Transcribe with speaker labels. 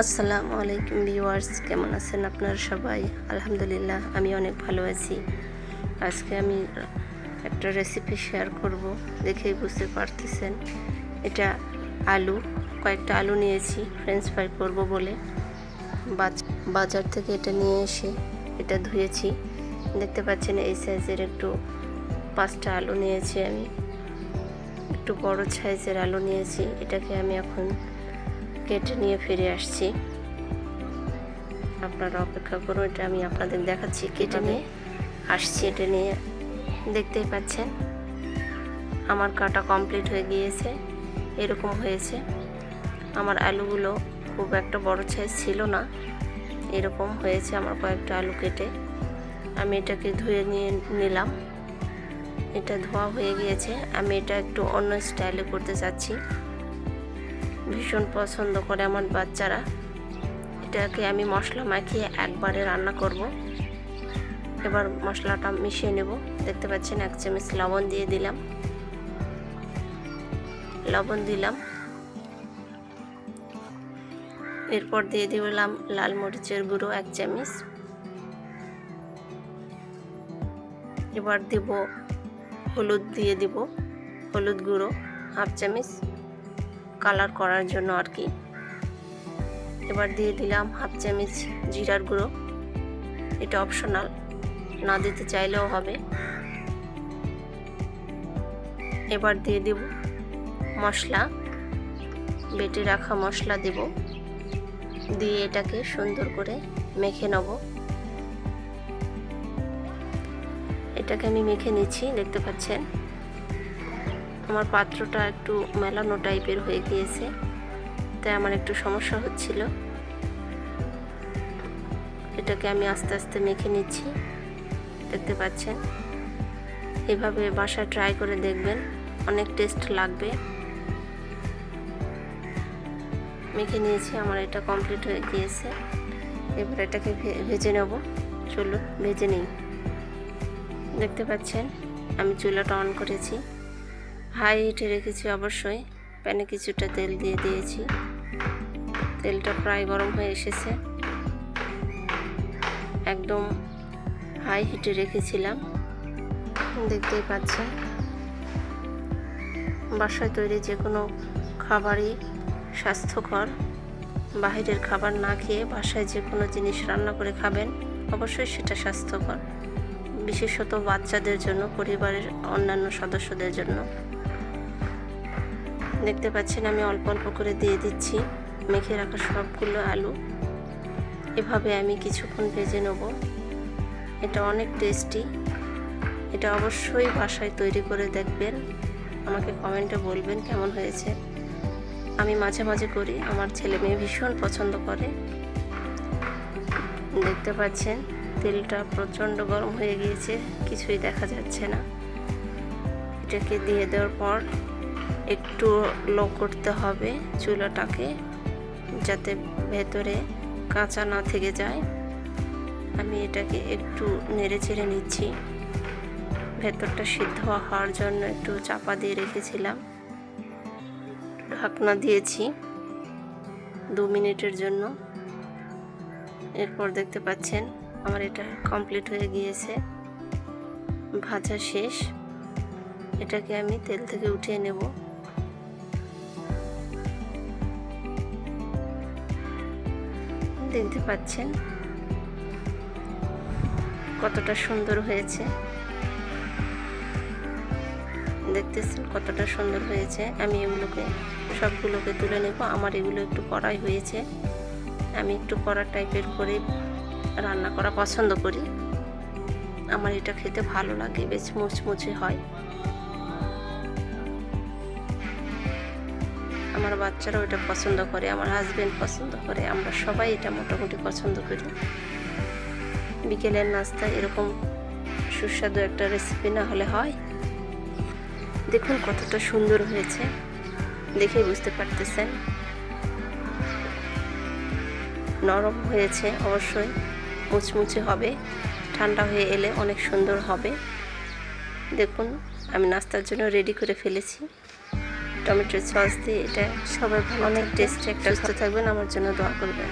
Speaker 1: আসসালামু আলাইকুম ভিউয়ার্স, কেমন আছেন আপনারা সবাই? আলহামদুলিল্লাহ, আমি অনেক ভালো আছি। আজকে আমি একটা রেসিপি শেয়ার করব, দেখেই বুঝতে পারতেছেন। এটা আলু, কয়েকটা আলু নিয়েছি ফ্রেঞ্চ ফ্রাই করব বলে। বাজ- বাজার থেকে এটা নিয়ে এসে এটা ধুয়েছি। দেখতে পাচ্ছেন এই সাইজের একটু পাঁচটা আলু নিয়েছি আমি। একটু বড় সাইজের আলু নিয়েছি, এটাকে আমি এখন কেটে নিয়ে ফিরে আসছি। আপনারা অপেক্ষা করুন, এটা আমি আপনাদের দেখাচ্ছি কেটে নিয়ে। আসছি এটা নিয়ে, দেখতেই পাচ্ছেন। আমার কাটা কমপ্লিট হয়ে গিয়েছে, এরকম হয়েছে। আমার আলুগুলো খুব একটা বড় সাইজ ছিল না, এরকম হয়েছে আমার কয়েকটা আলু কেটে। আমি এটাকে ধুয়ে নিয়ে নিলাম। এটা ধোয়া হয়ে গিয়েছে, আমি এটা একটু অন্য স্টাইলে করতে চাচ্ছি। ভীষণ পছন্দ করে আমার বাচ্চারা। এটাকে আমি মশলা মাখিয়ে একবারে রান্না করব। এবার মশলাটা মিশিয়ে নেব। দেখতে পাচ্ছেন এক চামচ লবণ দিয়ে দিলাম। লবণ দিলাম। এরপর দিয়ে দিলাম লাল মরিচের গুঁড়ো এক চামচ। এবার দেব হলুদ দিয়ে দিব। হলুদ গুঁড়ো হাফ চামচ। কালার করার জন্য আর কি। এবার দিয়ে দিলাম হাফ চামচ জিরার গুঁড়ো। এটা অপশনাল না দিতে চাইলেও হবে। এবার দিয়ে দেব মশলা, বেটে রাখা মশলা দেব। দিয়ে এটাকে সুন্দর করে মেখে নেব। এটাকে আমি মেখে নিচ্ছি, দেখতে পাচ্ছেন? আমার পাত্রটা একটু মেলানো টাইপের হয়ে গিয়েছে, তাই আমার একটু সমস্যা হচ্ছিল। এটাকে আমি আস্তে আস্তে মেখে নিচ্ছি, দেখতে পাচ্ছেন? এভাবে বাসায় ট্রাই করে দেখবেন, অনেক টেস্ট লাগবে। মেখে নিয়েছি, আমার এটা কমপ্লিট হয়ে গিয়েছে। এবার এটাকে ভেজে নেব। চলো ভেজে নিই। দেখতে পাচ্ছেন? আমি চুলাটা অন করেছি। হাই হিটে রেখেছি অবশ্যই। প্যানে কিছুটা তেল দিয়ে দিয়েছি। তেলটা প্রায় গরম হয়ে এসেছে। একদম হাই হিটে রেখেছিলাম। দেখতেই পাচ্ছেন। বাসায় তৈরি যে কোনো খাবারই স্বাস্থ্যকর। বাইরের খাবার না খেয়ে বাসায় যে কোনো জিনিস রান্না করে খাবেন, অবশ্যই সেটা স্বাস্থ্যকর। বিশেষত বাচ্চাদের জন্য, পরিবারের অন্যান্য সদস্যদের জন্য। দেখতে পাচ্ছেন আমি অল্প অল্প করে দিয়ে দিচ্ছি, মেখে রাখা সবগুলো আলু। এভাবে আমি কিছুক্ষণ ভেজে নেব। এটা অনেক টেস্টি। এটা অবশ্যই বাসায় তৈরি করে দেখবেন। আমাকে কমেন্টে বলবেন কেমন হয়েছে। আমি মাঝে মাঝে করি, আমার ছেলে মেয়ে ভীষণ পছন্দ করে। দেখতে পাচ্ছেন, তেলটা প্রচণ্ড গরম হয়ে গিয়েছে, কিছুই দেখা যাচ্ছে না। এটাকে দিয়ে দেওয়ার পর একটু লো করতে হবে চুলাটাকে যাতে ভেতরে কাঁচা না থেকে যায়। আমি এটাকে একটু নেড়ে চেড়ে নিচ্ছি। ভেতরটা সিদ্ধ হওয়ার জন্য একটু চাপা দিয়ে রেখেছিলাম। ঢাকনা দিয়েছি দু মিনিটের জন্য। এরপর দেখতে পাচ্ছেন আমার এটা কমপ্লিট হয়ে গিয়েছে। ভাজা শেষ। এটাকে আমি তেল থেকে উঠিয়ে নেব। দেখতে পাচ্ছেন কতটা সুন্দর হয়েছে। দেখতেছেন কতটা সুন্দর হয়েছে। আমি এগুলোকে, সবগুলোকে তুলে নেব। আমার এগুলো একটু কড়াই হয়েছে। আমি একটু কড়া টাইপের করে রান্না করা পছন্দ করি। আমার এটা খেতে ভালো লাগে, বেশ মুচমুচে হয়। আমার বাচ্চারাও এটা পছন্দ করে, আমার হাজবেন্ড পছন্দ করে, আমরা সবাই এটা মোটামুটি পছন্দ করি। বিকেলের নাস্তা এরকম সুস্বাদু একটা রেসিপি না হলে হয়। দেখুন কতটা সুন্দর হয়েছে, দেখেই বুঝতে পারতেছেন। নরম হয়েছে অবশ্যই, মুচমুচে হবে, ঠান্ডা হয়ে এলে অনেক সুন্দর হবে। দেখুন, আমি নাস্তার জন্য রেডি করে ফেলেছি। টমেটো সস দিয়ে এটা সবাই অনেক টেস্টে একটা সুস্থ থাকবেন আমার জন্য দোয়া করবেন।